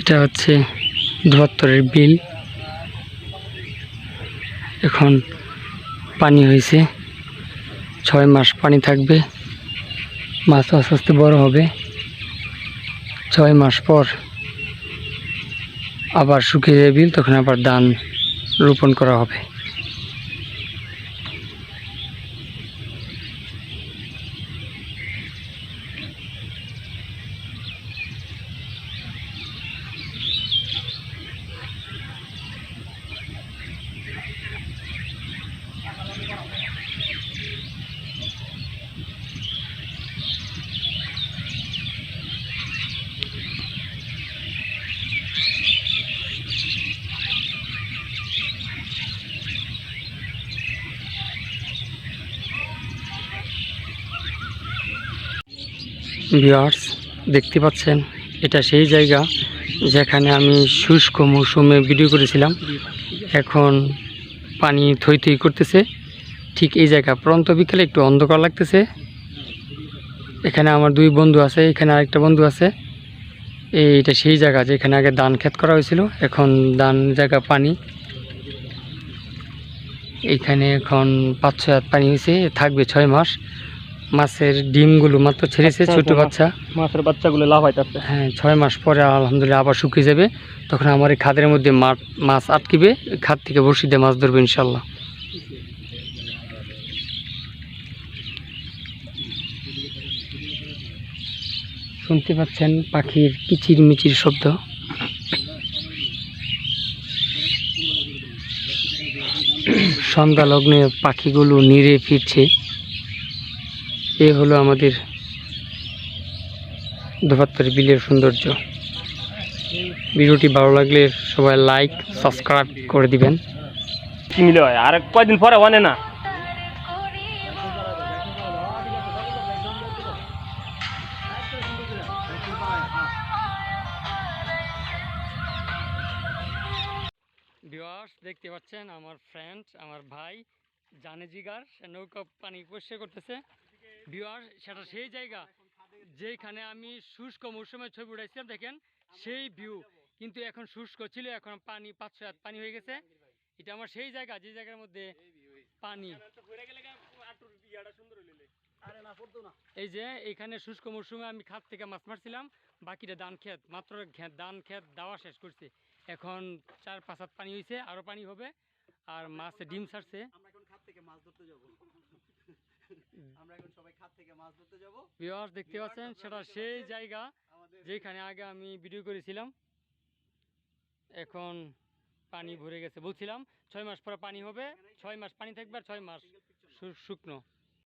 এটা হচ্ছে ধুয়াত্তরের বিল। এখন পানি হয়েছে। ছয় মাস পানি থাকবে। মাছ আস্তে আস্তে বড়ো হবে। ছয় মাস পর আবার শুকিয়ে যায় বিল, তখন আবার ধান রোপণ করা হবে। ভিউয়ার্স, দেখতে পাচ্ছেন? এটা সেই জায়গা যেখানে আমি শুষ্ক মৌসুমে ভিডিও করেছিলাম। এখন পানি থই থই করতেছে। ঠিক এই জায়গা প্রন্ত বিকেলে একটু অন্ধকার লাগতেছে। এখানে আমার দুই বন্ধু আছে, এখানে আরেকটা বন্ধু আছে। এইটা সেই জায়গা যেখানে আগে ধান ক্ষেত করা হয়েছিল। এখন ধান জায়গা পানি। এইখানে এখন পাঁচ ছয় হাত পানি হয়েছে, থাকবে ছয় মাস। মাছের ডিমগুলো মাত্র ছেড়েছে আচ্ছা, ছোট আচ্ছা, বাচ্চা। মাছের বাচ্চাগুলো লাভ হইতাছে হ্যাঁ ছয় মাস পরে আলহামদুলিল্লাহ আবার শুকিয়ে যাবে। তখন আমার এই খাদের মধ্যে মাছ আটকিবে খাদ থেকে বসি দিয়ে মাছ ধরবে ইনশাল্লাহ শুনতে পাচ্ছেন পাখির কিচির মিচির শব্দ। সন্ধ্যা লগ্নে পাখিগুলো নিরে ফিরছে। এ হলো আমাদের ধোপাত্তর বিলের সৌন্দর্য। ভিডিওটি ভালো লাগলে সবাই লাইক সাবস্ক্রাইব করে দিবেন। আর কয়দিন পরে মানে না? দেখতে পাচ্ছেন আমার ফ্রেন্ড আমার ভাই জানে জিগার সে নৌকা পানি পরিষ্কার করতেছে। ভিউয়ার্স সেটা সেই জায়গা যেখানে আমি শুষ্ক মৌসুমে ছবি উঠাইছিলাম দেখেন? সেই ভিউ কিন্তু এখন শুষ্ক ছিল এখন পানি পাঁচ ছয় হাত পানি হয়ে গেছে। এটা আমার সেই জায়গা যে জায়গার মধ্যে পানি। এই যে এখানে শুষ্ক মৌসুমে আমি খাত থেকে মাছ মারছিলাম বাকিটা ধান ক্ষেত মাত্র ধান ক্ষেত দেওয়া শেষ করছি। এখন চার পাঁচ হাত পানি হয়েছে আরও পানি হবে আর মাছ ডিম ছাড়ছে। আমরা এখন খাত থেকে মাছ ধরতে যাব। আমরা এখন সবাই খাত থেকে মাছ ধরতে যাব। ভিউয়ার্স দেখতে পাচ্ছেন সেটা সেই জায়গা যেখানে আগে আমি ভিডিও করেছিলাম। এখন পানি ভরে গেছে। বলছিলাম ছয় মাস পরে পানি হবে ছয় মাস পানি থাকবে আর ছয় মাস শুকনো।